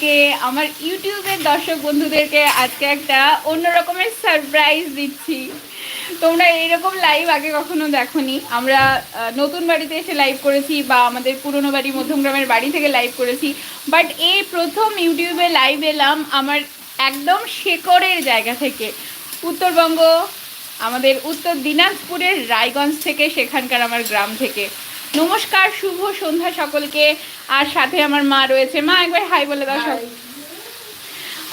থেকে আমার ইউটিউবের দর্শক বন্ধুদেরকে আজকে একটা অন্য রকমের সারপ্রাইজ দিচ্ছি। তোমরা এইরকম লাইভ আগে কখনো দেখোনি। আমরা নতুন বাড়িতে এসে লাইভ করেছি বা আমাদের পুরনো বাড়ি মধ্যমগ্রামের বাড়ি থেকে লাইভ করেছি। বাট এই প্রথম ইউটিউবে লাইভ এলাম আমার একদম শেকড়ের জায়গা থেকে। উত্তরবঙ্গ, আমাদের উত্তর দিনাজপুরের রায়গঞ্জ থেকে, সেখানকার আমার গ্রাম থেকে। নমস্কার শুভ সন্ধ্যা সকলকে। আর সাথে আমার মা রয়েছে। মা একবার হাই বলে দাও সব।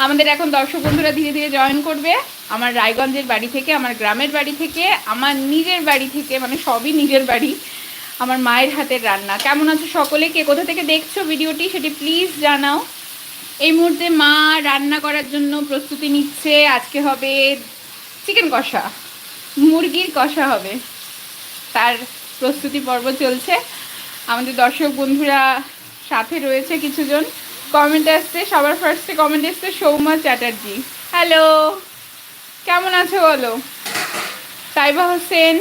আমাদের এখন দর্শক বন্ধুরা ধীরে ধীরে জয়েন করবে। আমার রায়গঞ্জের বাড়ি থেকে আমার গ্রামের বাড়ি থেকে আমার নিজের বাড়ি থেকে মানে সবই নিজের বাড়ি আমার মায়ের হাতের রান্না। কেমন আছো সকলে? কে কোথা থেকে দেখছ ভিডিওটি সেটি প্লিজ জানাও। এই মুহূর্তে মা রান্না করার জন্য প্রস্তুতি নিচ্ছে। আজকে হবে চিকেন কষা মুরগির কষা হবে। তার প্রস্তুতি পর্ব চলছে। আমাদের দর্শক বন্ধুরা সাথে রয়েছে কিছুজন। কমেন্ট আসছে সবার ফার্স্টে কমেন্ট আসছে সৌমা চ্যাটার্জি। হ্যালো কেমন আছো বলো? তাইবা হোসেন,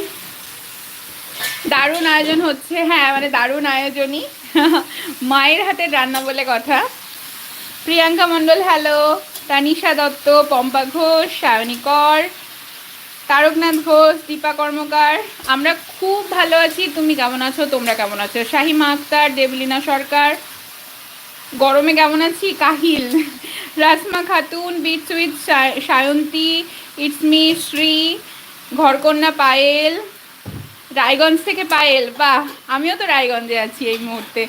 দারুণ আয়োজন হচ্ছে। হ্যাঁ মানে দারুণ আয়োজনই। মায়ের হাতের রান্না বলে কথা। প্রিয়াঙ্কা মণ্ডল হ্যালো তানিশা দত্ত, পম্পা ঘোষ, সায়নী কর তারকনাথ ঘোষ দীপা কর্মকার। আমরা খুব ভালো আছি। তুমি কেমন আছো? তোমরা কেমন আছো? শাহিমা আক্তার দেবলীনা সরকার। গরমে কেমন আছি? কাহিল Rasma Khatun bit sweet Sayanti it's me Shri Gharkanya Payel Raiganj থেকে পায়েল। বাহ আমিও তো রায়গঞ্জে আছি এই মুহূর্তে।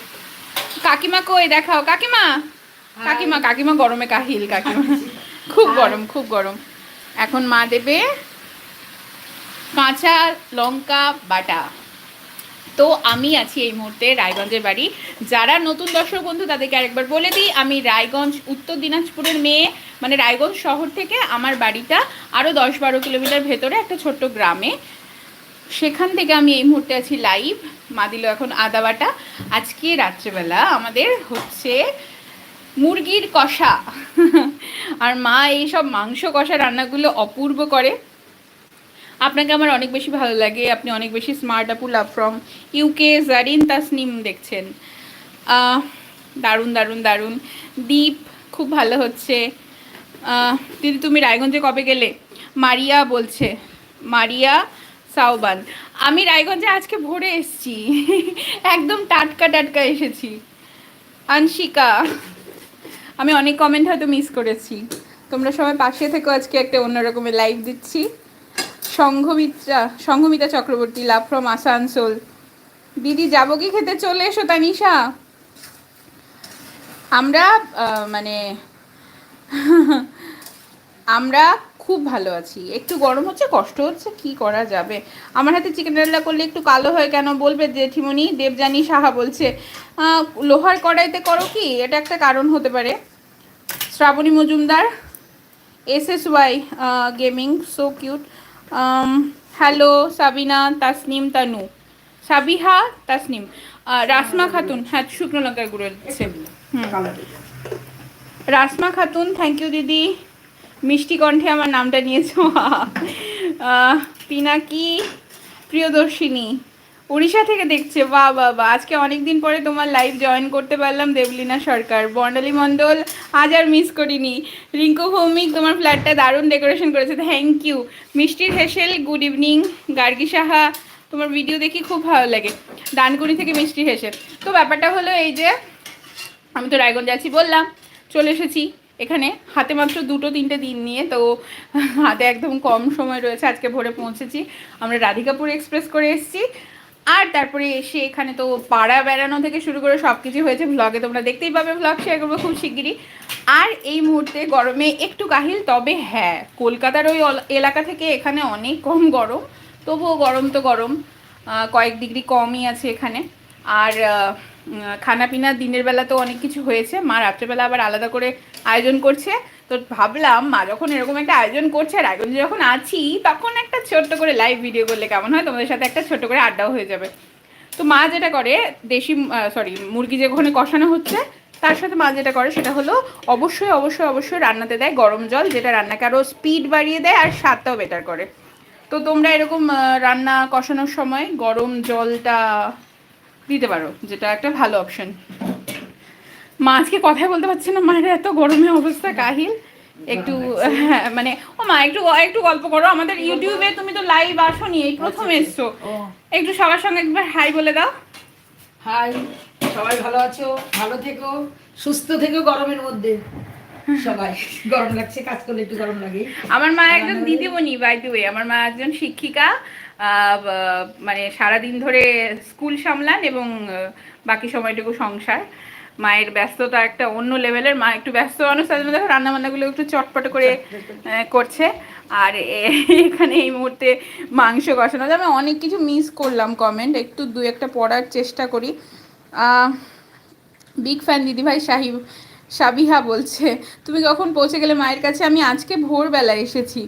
কাকিমা কই? দেখাও। কাকিমা? কাকিমা কাকিমা গরমে কাহিল কাকিমা। খুব গরম খুব গরম। এখন মা দেবে কাঁচা লঙ্কা বাটা। তো আমি আছি এই মুহূর্তে রায়গঞ্জের বাড়ি। যারা নতুন দর্শক বন্ধু, তাদেরকে আরেকবার বলে দিই, আমি রায়গঞ্জ, উত্তর দিনাজপুরের মেয়ে মানে রায়গঞ্জ শহর থেকে আমার বাড়িটা আরও দশ বারো কিলোমিটার ভেতরে একটা ছোট্ট গ্রামে। সেখান থেকে আমি এই মুহূর্তে আছি লাইভ। মা দিল এখন আদা বাটা। আজকে রাত্রেবেলা আমাদের হচ্ছে মুরগির কষা। আর মা এইসব মাংস কষা রান্নাগুলো অপূর্ব করে। আপনাকে আমার অনেক বেশি ভালো লাগে, আপনি অনেক বেশি স্মার্ট আপু love from UK Zarin Tasnim দেখছেন। দারুণ দারুণ দারুণ। দীপ, খুব ভালো হচ্ছে। দিদি, তুমি রায়গঞ্জে কবে গেলে? মারিয়া বলছে। মারিয়া সাওবান। আমি রায়গঞ্জে আজকে ভোরে এসেছি। একদম টাটকা টাটকা এসেছি। আনশিকা, আমি অনেক কমেন্ট হয়তো মিস করেছি। তোমরা সবাই পাশে থেকো, আজকে একটা অন্যরকমের লাইভ দিচ্ছি। Sanghamitra, Sanghamita Chakraborty, love from Asansol. দিদি, যাব কি খেতে? চলে এসো, তানিশা। আমরা মানে আমরা খুব ভালো আছি। একটু গরম হচ্ছে, কষ্ট হচ্ছে, কি করা যাবে? আমার হাতে চিকেন রান্না করলে একটু কালো হয় কেন? বলবে জেঠিমণি দেবজানী সাহা বলছে লোহার কড়াইতে করো কি? এটা একটা কারণ হতে পারে। Shrabani Majumdar, S S Y gaming, so cute. Hello Sabina Tasnim Tanu Sabiha Tasnim Rasma Khatun হ্যাঁ শুকনো লঙ্কার গুঁড়ো দিচ্ছে। রাসমা খাতুন থ্যাংক ইউ দিদি। মিষ্টি কণ্ঠে আমার নামটা নিয়েছো। পিনাকি প্রিয়দর্শিনী। উড়িষ্যা থেকে দেখছে বাহ বাহ আজকে অনেক দিন পরে তোমার লাইভ জয়েন করতে পারলাম দেবলীনা সরকার। বর্ণালী মণ্ডল, আজ আর মিস করিনি। রিঙ্কু ভৌমিক তোমার ফ্ল্যাটটা দারুণ ডেকোরেশন করেছে থ্যাংক ইউ মিষ্টির হেসেল গুড ইভিনিং গার্গী সাহা, তোমার ভিডিও দেখি খুব ভালো লাগে। ডানকুনি থেকে মিষ্টি হেসেল। তো ব্যাপারটা হলো এই যে, আমি তো রায়গঞ্জ আছি বললাম, চলে এসেছি। এখানে হাতে মাত্র দুটো তিনটে দিন নিয়ে, তো হাতে একদম কম সময় রয়েছে, আজকে ভোরে পৌঁছেছি। আমরা রাধিকাপুর এক্সপ্রেস করে এসেছি। আর তারপরে এসে এখানে তো পাড়া বেড়ানো থেকে শুরু করে সব কিছু হয়েছে। ভ্লগে তোমরা দেখতেই পাবে ভ্লগ শেয়ার করব খুব শিগগিরই। আর এই মুহূর্তে গরমে একটু কাহিল, তবে হ্যাঁ কলকাতার ওই এলাকা থেকে এখানে অনেক কম গরম, তবুও গরম তো গরম। কয়েক ডিগ্রি কমই আছে এখানে। আর খানাপিনা দিনের বেলা তো অনেক কিছু হয়েছে। মা রাত্রেবেলা আবার আলাদা করে আয়োজন করছে। তো ভাবলাম, মা যখন এরকম একটা আয়োজন করছে রায়গঞ্জে যখন আছি, তখন একটা ছোট্ট করে লাইভ ভিডিও করলে কেমন হয়? তোমাদের সাথে একটা ছোট্ট করে আড্ডাও হয়ে যাবে। তো মা যেটা করে, দেশি সরি মুরগি যে ওখানে কষানো হচ্ছে, তার সাথে মা যেটা করে সেটা হলো অবশ্যই অবশ্যই অবশ্যই রান্নাতে দেয় গরম জল, যেটা রান্নাকে আরও স্পিড বাড়িয়ে দেয় আর স্বাদটাও বেটার করে। তো তোমরা এরকম রান্না কষানোর সময় গরম জলটা দিতে পারো, যেটা একটা ভালো অপশন মা আজকে কথাই বলতে পারছে না মায়ের এত গরমে অবস্থা কাহিল। একটু হ্যাঁ, মানে ও মা একটু একটু গল্প করো। আমাদের ইউটিউবে তুমি তো লাইভ আসোনি এই প্রথম এসছো। একটু সবার সঙ্গে একবার হাই বলে দাও। হাই সবাই ভালো আছো? ভালো থেকো সুস্থ থেকো গরমের মধ্যে। সবাই গরম লাগছে কাজ করলে একটু গরম লাগে। আমার মা একজন দিদিমণি বাই দ্য ওয়ে আমার মা একজন শিক্ষিকা মানে সারাদিন ধরে স্কুল সামলান এবং বাকি সময়টুকু সংসার। মায়ের ব্যস্ততা একটা অন্য লেভেলের মা একটু ব্যস্ত মানুষ জন্য দেখো রান্নাবান্নাগুলো একটু চটপট করে করছে। আর এখানে এই মুহূর্তে মাংস কষানো। আমি অনেক কিছু মিস করলাম কমেন্ট একটু দু একটা পড়ার চেষ্টা করি। বিগ ফ্যান দিদিভাই সাহিব সাবিহা বলছে তুমি কখন পৌঁছে গেলে মায়ের কাছে? আমি আজকে ভোরবেলা এসেছি।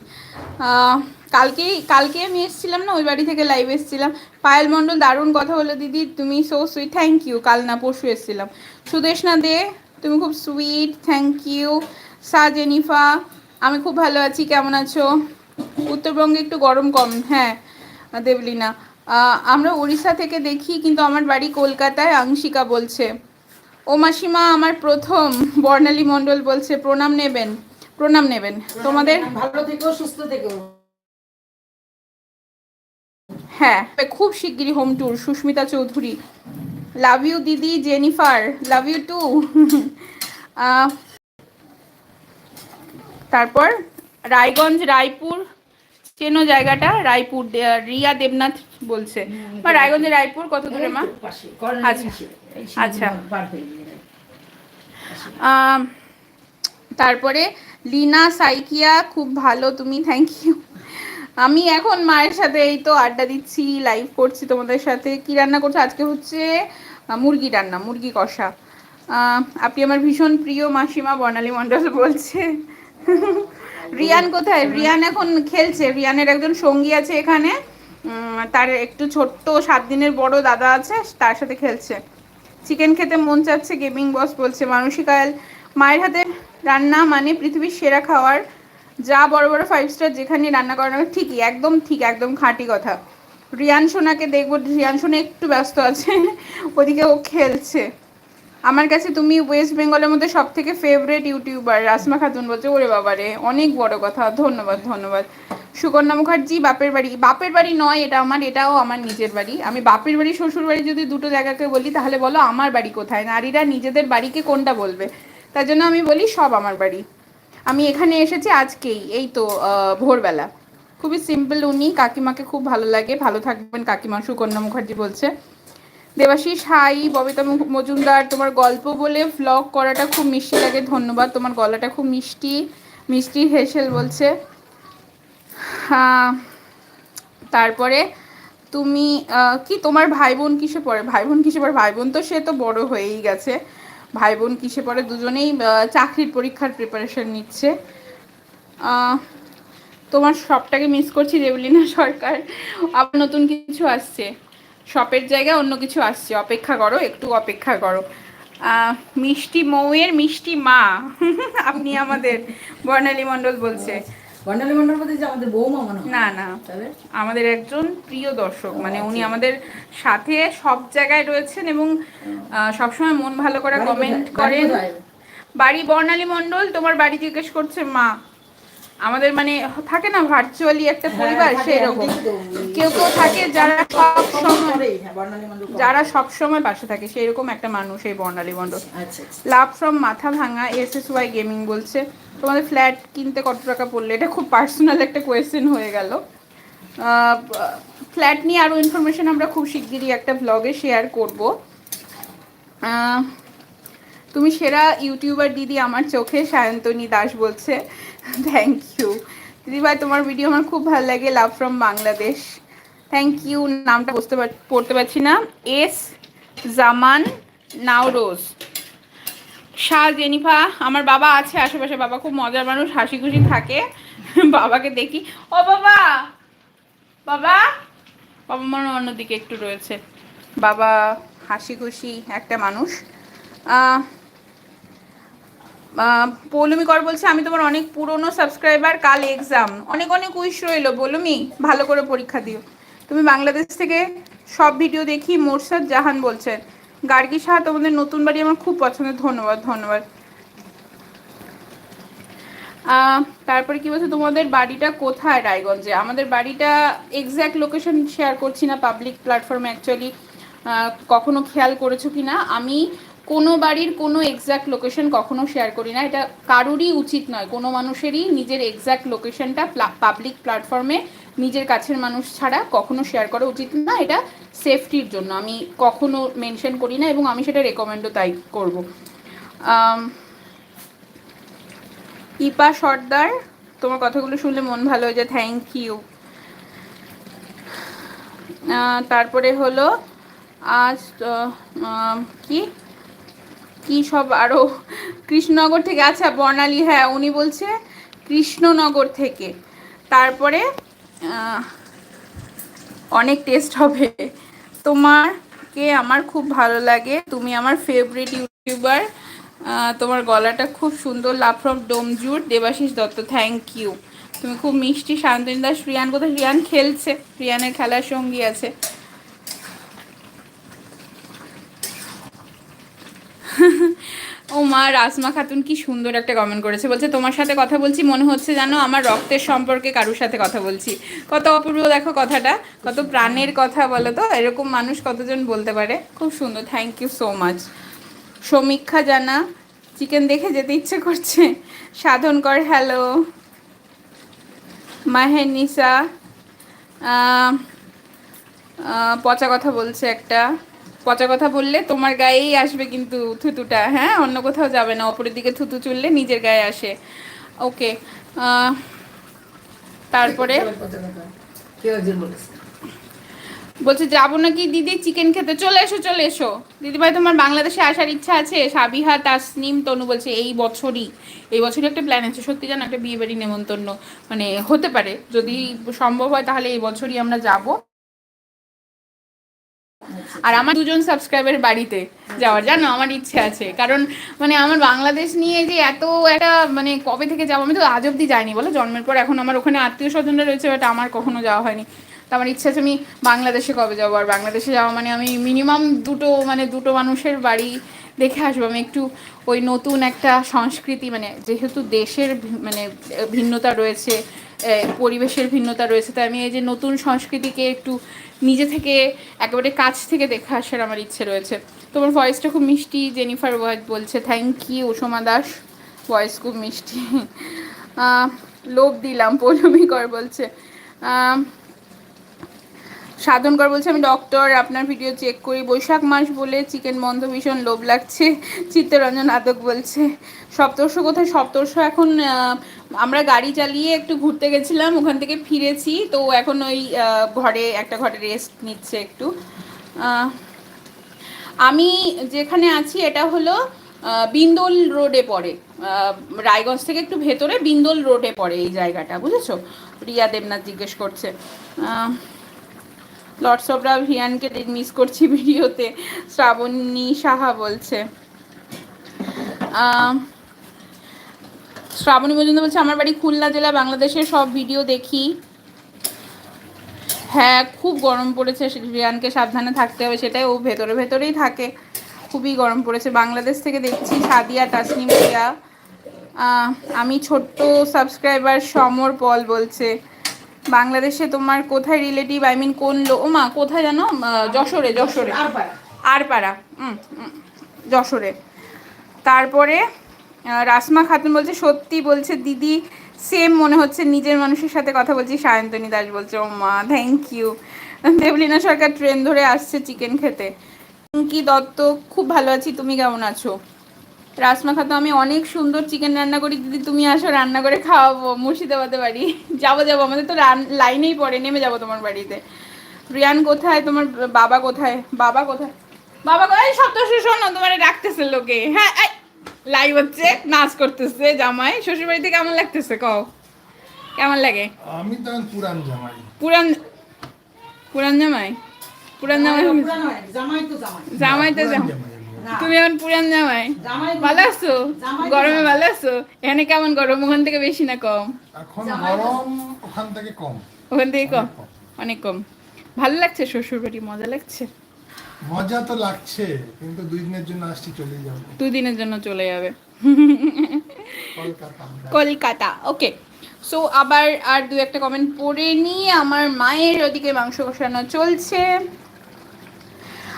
কালকেই কালকে আমি এসেছিলাম না ওই বাড়ি থেকে লাইভ এসেছিলাম। পায়েল মণ্ডল দারুণ কথা বলে দিদি তুমি সো সুইট থ্যাংক ইউ কাল না পরশু এসেছিলাম। সুদেশনা দে তুমি খুব সুইট থ্যাংক ইউ সা জেনিফা আমি খুব ভালো আছি কেমন আছো? উত্তরবঙ্গে একটু গরম কম হ্যাঁ দেবলিনা। আমরা উড়িষ্যা থেকে দেখি কিন্তু আমার বাড়ি কলকাতায় আংশিকা বলছে। ও মাসিমা আমার প্রথম বর্ণালী মণ্ডল বলছে প্রণাম নেবেন। প্রণাম নেবেন। তোমাদের? ভালো থেকো সুস্থ থেকো। হ্যাঁ। খুব শিগগিরই home tour Susmita Chowdhury. Love you দিদি জেনিফার লাভ ইউ টু তারপর রায়গঞ্জ রায়পুর চেনো জায়গাটা রায়পুর রিয়া দেবনাথ বলছে। মা রায়গঞ্জে রায়পুর কত দূরে মা? আচ্ছা। আচ্ছা। তারপরে লিনা সাইকিয়া খুব ভালো তুমি থ্যাংক ইউ আমি এখন মায়ের সাথে এই তো আড্ডা দিচ্ছি লাইভ করছি তোমাদের সাথে। কি রান্না করছ? আজকে হচ্ছে মুরগি রান্না, মুরগি কষা। আপনি আমার ভীষণ প্রিয় মাসিমা বর্ণালী মণ্ডল বলছে। রিয়ান কোথায়? রিয়ান এখন খেলছে। রিয়ানের একজন সঙ্গী আছে এখানে। তার একটু ছোট্ট সাত দিনের বড় দাদা আছে, তার সাথে খেলছে। চিকেন খেতে মন চাচ্ছে, গেমিং বস বলছে মানসিকায়াল মায়ের হাতে রান্না মানে পৃথিবীর সেরা খাওয়ার যা বড় বড় ফাইভ স্টার যেখানে রান্না করানো ঠিকই, একদম ঠিক, একদম খাঁটি কথা। রিয়ান সোনাকে দেখব, রিয়ান সোনা একটু ব্যস্ত আছে, ওদিকে ও খেলছে। আমার কাছে তুমি ওয়েস্ট বেঙ্গলের মধ্যে সব থেকে ফেভারেট ইউটিউবার রাসমা খাতুন বলছে, ওরে বাবারে অনেক বড় কথা, ধন্যবাদ ধন্যবাদ। সুকন্যা মুখার্জি, বাপের বাড়ি বাপের বাড়ি নয়, এটা আমার, এটাও আমার নিজের বাড়ি। আমি বাপের বাড়ি, শ্বশুর বাড়ি যদি দুটো জায়গাকে বলি, তাহলে বলো আমার বাড়ি কোথায়? নারীরা নিজেদের বাড়িকে কোনটা বলবে? তার জন্য আমি বলি সব আমার বাড়ি। আমি এখানে এসেছি আজকেই, এই তো ভোরবেলা। খুবই সিম্পল উনি, কাকিমাকে খুব ভালো লাগে, ভালো থাকবেন কাকিমা, সুকন্যা মুখার্জি বলছে। দেবাশিস, হাই, ববিতা মজুমদার, তোমার গল্প বলে ভ্লগ করাটা খুব মিষ্টি লাগে, ধন্যবাদ। তোমার গলাটা খুব মিষ্টি মিষ্টি হেসেল বলছে। তারপরে তুমি কি তোমার ভাই বোন কিসে পড়ে? ভাই বোন কিসে পড়ে? ভাই বোন তো সে তো বড় হয়েই গেছে। ভাই বোন কিসে পড়ে দুজনেই চাকরির পরীক্ষার প্রিপারেশন নিচ্ছে। তোমার শপটাকে মিস করছি দেবলিনা সরকার। আবার নতুন কিছু আসছে। শপের জায়গায় অন্য কিছু আসছে। অপেক্ষা করো, একটু অপেক্ষা করো। মিষ্টি মৌয়ের মিষ্টি মা। আপনি আমাদের বর্ণালী মণ্ডল বলছে। বর্ণালী মণ্ডল যে আমাদের বৌমা মনে হয়। না না। আমাদের একজন প্রিয় দর্শক মানে উনি আমাদের সাথে সব জায়গায় রয়েছেন এবং সবসময় মন ভালো করে কমেন্ট করেন। বাড়ি বর্ণালী মণ্ডল তোমার বাড়ি জিজ্ঞেস করছে মা। আমাদের মানে থাকে না ভার্চুয়ালি একটা হ্যাঁ, পরিবার সেই রকম কেউ কেউ থাকে যারা সব সময়। যারা সব সময় পাশে থাকে সেই রকম একটা মানুষ এই বর্ণালী মণ্ডল। লাভ ফ্রম মাথা ভাঙা এস এস ওয়াই গেমিং বলছে। তোমাদের ফ্ল্যাট কিনতে কত টাকা পড়লে? এটা খুব পার্সোনাল একটা কোয়েশ্চেন হয়ে গেল। ফ্ল্যাট নিয়ে আরও ইনফরমেশন আমরা খুব শিগগিরই একটা ব্লগে শেয়ার করব। আহ, তুমি সেরা ইউটিউবার দিদি আমার চোখে, সায়ন্তনী দাস বলছে। থ্যাংক ইউ দিদিভাই তোমার ভিডিও আমার খুব ভালো লাগে love from Bangladesh thank you নামটা বুঝতে পড়তে পারছি না। এস জামান নাওরোজ শাহ জেনিফা আমার বাবা আছে আশেপাশে, বাবা খুব মজার মানুষ হাসি খুশি থাকে। বাবাকে দেখি। ও বাবা! বাবা! বাবা মনে অন্যদিকে একটু রয়েছে। বাবা হাসি খুশি একটা মানুষ। পৌলমি কর বলছে, আমি তোমার অনেক পুরনো সাবস্ক্রাইবার কাল এক্সাম অনেক অনেক উইশ রইল, পৌলমি, ভালো করে পরীক্ষা দিও। তুমি বাংলাদেশ থেকে সব ভিডিও দেখি মোরসাদ জাহান বলছেন গার্গি সাহা তোমাদের নতুন বাড়ি আমার খুব পছন্দের, ধন্যবাদ ধন্যবাদ। তারপরে কি বলছে, তোমাদের বাড়িটা কোথায় রায়গঞ্জে? আমাদের বাড়িটা এক্স্যাক্ট লোকেশন শেয়ার করছি না পাবলিক প্ল্যাটফর্মে অ্যাকচুয়ালি কখনো খেয়াল করেছ কি না আমি কোনো বাড়ির কোনো এক্স্যাক্ট লোকেশন কখনো শেয়ার করি না। এটা কারোরই উচিত নয়। কোনো মানুষেরই নিজের এক্স্যাক্ট লোকেশনটা পাবলিক প্ল্যাটফর্মে নিজের কাছের মানুষ ছাড়া কখনো শেয়ার করা উচিত না। এটা সেফটির জন্য। আমি কখনো মেনশন করি না এবং আমি সেটা রেকমেন্ডও তাই করব। ইপা সর্দার, তোমার কথাগুলো শুনলে মন ভালো হয়ে যায়। থ্যাংক ইউ তারপরে হলো, আজ কি? কি সব আরও কৃষ্ণনগর থেকে আচ্ছা বর্ণালী হ্যাঁ উনি বলছে কৃষ্ণনগর থেকে। তারপরে অনেক টেস্ট হবে। তোমারকে আমার খুব ভালো লাগে, তুমি আমার ফেভারিট ইউটিউবার তোমার গলাটা খুব সুন্দর love from Domjur Debashis Dutta thank you তুমি খুব মিষ্টি, শান্তনী দাস, রিয়ান, কোথায়? রিয়ান খেলছে, রিয়ানের খেলার সঙ্গী আছে। ও মা রাসমা খাতুন কি সুন্দর একটা কমেন্ট করেছে। বলছে, তোমার সাথে কথা বলছি, মনে হচ্ছে জানো আমার রক্তের সম্পর্কে কারুর সাথে কথা বলছি। কত অপূর্ব দেখো কথাটা, কত প্রাণের কথা বলো তো, এরকম মানুষ কতজন বলতে পারে? খুব সুন্দর থ্যাংক ইউ সো মাচ সমীক্ষা জানা চিকেন দেখে যেতে ইচ্ছে করছে। সাধন কর হ্যালো মাহের নিসা পচা কথা বলছে একটা। পচা কথা বললে তোমার গায়েই আসবে কিন্তু থুতুটা। হ্যাঁ অন্য কোথাও যাবে না। অপরের দিকে থুতু চুললে নিজের গায়ে আসে। ওকে তারপরে? বলছে। যাব নাকি দিদি? চিকেন খেতে। চলে এসো চলে এসো। দিদিভাই তোমার বাংলাদেশে আসার ইচ্ছা আছে? সাবিহা তাসনিম তনু বলছে এই বছরই এই বছরই একটা প্ল্যান আছে। সত্যি জানো একটা বিয়ে বাড়ি নেমন্তন্ন মানে হতে পারে। যদি সম্ভব হয় তাহলে এই বছরই আমরা যাব। আর আমার দুজন সাবস্ক্রাইবার বাড়িতে যাওয়ার, জানো? আমার ইচ্ছে আছে। কারণ মানে আমার বাংলাদেশ নিয়ে যে এত একটা মানে কবে থেকে যাব, আমি তো আজ অব্দি যাইনি, বলো? জন্মের পর এখন আমার ওখানে আত্মীয় স্বজনরা রয়েছে বাট আমার কখনো যাওয়া হয়নি। তো আমার ইচ্ছা আছে আমি বাংলাদেশে কবে যাব? আর বাংলাদেশে যাওয়া মানে আমি মিনিমাম দুটো মানে দুটো মানুষের বাড়ি দেখে আসব। আমি একটু ওই নতুন একটা সংস্কৃতি মানে যেহেতু দেশের মানে ভিন্নতা রয়েছে পরিবেশের ভিন্নতা রয়েছে। তাই আমি এই যে নতুন সংস্কৃতিকে একটু নিজে থেকে, একেবারে কাছ থেকে দেখে আসার আমার ইচ্ছে রয়েছে। তোমার ভয়েসটা খুব মিষ্টি জেনিফার ওয়াইট বলছে thank you Soma Das. Voice খুব মিষ্টি। লোভ দিলাম, পৌলমি কর বলছে। সাধন কর বলছে, আমি ডক্টর আপনার ভিডিও চেক করি। বৈশাখ মাস বলে চিকেন বন্ধ, ভীষণ লোভ লাগছে। চিত্তরঞ্জন আদক বলছে, সপ্তর্ষ কোথায়? সপ্তর্ষ এখন আমরা গাড়ি চালিয়ে একটু ঘুরতে গেছিলাম ওখান থেকে ফিরেছি। তো এখন ওই ঘরে একটা ঘরে রেস্ট নিচ্ছে একটু। আমি যেখানে আছি এটা হলো বিন্দোল রোডে পড়ে। রায়গঞ্জ থেকে একটু ভেতরে বিন্দোল রোডে পড়ে এই জায়গাটা বুঝেছ? রিয়া দেবনাথ জিজ্ঞেস করছে। আহ, লর্ডস অফ রাভ রিয়ানকে মিস করছি ভিডিওতে। শ্রাবণী সাহা বলছে। শ্রাবণী মজুমদার বলছে আমার বাড়ি খুলনা জেলা বাংলাদেশের সব ভিডিও দেখি। হ্যাঁ খুব গরম পড়েছে রিয়ানকে সাবধানে থাকতে হবে সেটাই ও ভেতরে ভেতরেই থাকে। খুবই গরম পড়েছে বাংলাদেশ থেকে দেখছি সাদিয়া তাসনিম রিয়া। আমি ছোট্ট সাবস্ক্রাইবার সমর পল বলছে বাংলাদেশে তোমার কোথায় রিলেটিভ? আই মিন কোন লো ও মা কোথায় জানো? যশোরে যশোরে। আরপাড়া। হুম হুম, যশোরে। তারপরে রাসমা খাতুন বলছে, সত্যি বলছে, দিদি সেম মনে হচ্ছে, নিজের মানুষের সাথে কথা বলছি, সায়ন্তনী দাস বলছে, ও মা thank you Debolina Sarkar train ধরে আসছে চিকেন খেতে। কি দত্ত, খুব ভালো আছি, তুমি কেমন আছো? রাসমা খাতুন, আমি অনেক সুন্দর চিকেন রান্না করি, দিদি, তুমি আসো, রান্না করে খাওয়াবো, মুর্শিদাবাদে বাড়ি। যাব যাব, আমাদের তো লাইনেই পড়ে, নেমে যাব তোমার বাড়িতে। রিয়ান কোথায়? তোমার বাবা কোথায়? বাবা কোথায়? বাবা কোথায়? সপ্তাহ শোনো তোমার ডাকতেছে লোকে। হ্যাঁ লাইভ হচ্ছে নাচ করতেছে জামাই। শ্বশুর বাড়িতে কেমন লাগতেছে? কও। কেমন লাগে? আমি তো পুরান জামাই। পুরান পুরান জামাই? পুরান জামাই পুরানো জামাই তো জামাই। জামাই তো জামাই। তুমি এখন পুরান জামাই? জামাই ভালো আছো? গরমে ভালো আছো? এখানে কেমন গরম? ওখান থেকে বেশি না কম? এখন গরম ওখান থেকে কম। ওখান থেকে অনেক কম। অনেক কম। ভালো লাগছে? শ্বশুর বাড়ি মজা লাগছে? মজা তো লাগছে কিন্তু দুই দিনের জন্য আসছি চলে যাব। দুই দিনের জন্য চলে যাবে। কলকাতা। কলকাতা ওকে। সো আবার আর দু একটা কমেন্ট পড়ে নিয়ে আমার মায়ের ওদিকে মাংস কষানো চলছে।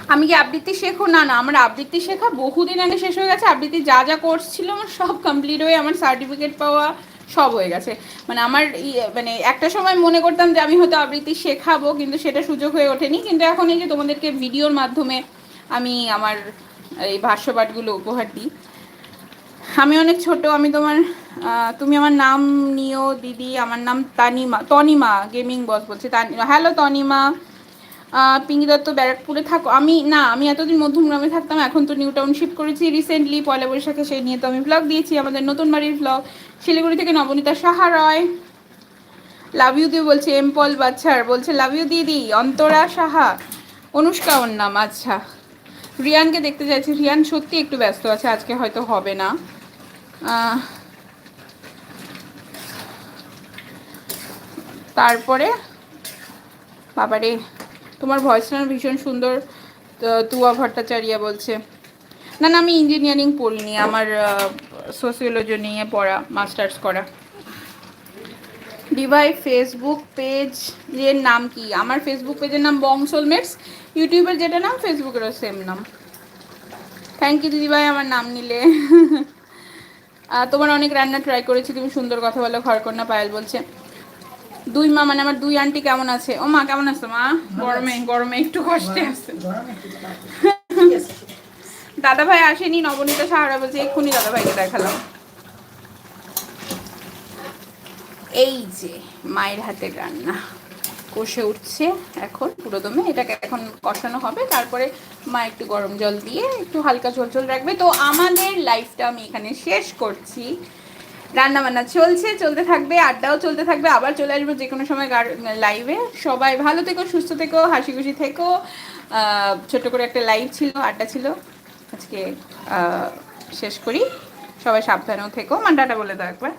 আমি কি আবৃত্তি শেখো? না না আমার আবৃত্তি শেখা বহুদিন আগে শেষ হয়ে গেছে আবৃত্তি যা যা কোর্স ছিল আমার সব কমপ্লিট হয়ে আমার সার্টিফিকেট পাওয়া সব হয়ে গেছে। মানে আমার মানে একটা সময় মনে করতাম যে আমি হয়তো আবৃত্তি শেখাবো, কিন্তু সেটা সুযোগ হয়ে ওঠেনি। কিন্তু এখন এই যে তোমাদেরকে ভিডিওর মাধ্যমে আমি আমার এই ভাষ্যপাঠগুলো উপহার দিই। আমি অনেক ছোট, আমি তোমার তুমি আমার নাম নিও দিদি, আমার নাম তানিমা, তনিমা গেমিং বস বলছে হ্যালো তনিমা। পিঙ্কি দত্ত ব্যারাকপুরে থাকো। আমি, না, আমি এতদিন মধ্যমগ্রামে থাকতাম, এখন তো নিউ টাউন শিফট করেছি রিসেন্টলি পয়লা বৈশাখে সেই নিয়ে তো আমি ব্লগ দিয়েছি, আমাদের নতুন বাড়ির ব্লগ শিলিগুড়ি থেকে নবনীতা সাহা রয়। লাভ ইউ দিয়ে বলছে এমপল বাচ্চার, বলছে লাভ ইউ দিদি, অন্তরা সাহা, অনুষ্কা ওর নাম আচ্ছা। রিয়ানকে দেখতে চাইছি রিয়ান সত্যি একটু ব্যস্ত আছে, আজকে হয়তো হবে না। তারপরে, বাবারে তোমার ভয়েসটা ভীষণ সুন্দর তুয়া ভট্টাচার্য বলছে। না না, আমি ইঞ্জিনিয়ারিং পড়িনি, আমার সোসিওলজি নিয়ে পড়া মাস্টার্স করা। ডিভাই ফেসবুক পেজ এর নাম কি? আমার ফেসবুক পেজের নাম বং সোলমেটস ইউটিউবের যেটা নাম ফেসবুকেরও সেম নাম। থ্যাংক ইউ দিদিভাই, আমার নাম নিলে। তোমার অনেক রান্না ট্রাই করেছি, তুমি সুন্দর কথা বলো ঘরকন্যা পায়েল বলছে। দুই মা মানে আমার দুই আন্টি কেমন আছে? ও মা কেমন আছে মা? গরমে গরমে একটু কষ্টে আছে। দাদা ভাই আসেনি নবনীতা সাহারা বলছে এক্ষুনি দাদা ভাইকে দেখালাম। এই যে মায়ের হাতের রান্না। কষে উঠছে এখন পুরো দমে এটাকে এখন কষানো হবে। তারপরে মা একটু গরম জল দিয়ে একটু হালকা ঝোল ঝোল রাখবে। তো আমাদের লাইফটা আমি এখানে শেষ করছি। রান্না বান্না চলছে, চলতে থাকবে, আড্ডাও চলতে থাকবে, আবার চলে আসব যে কোনো সময় লাইভে সবাই ভালো থেকো, সুস্থ থেকো হাসি খুশি থেকো ছোট করে একটা লাইভ ছিল, আড্ডা ছিল। আজকে শেষ করি। সবাই সাবধানেও থেকো। মান্ডাটা বলে দাও একবার।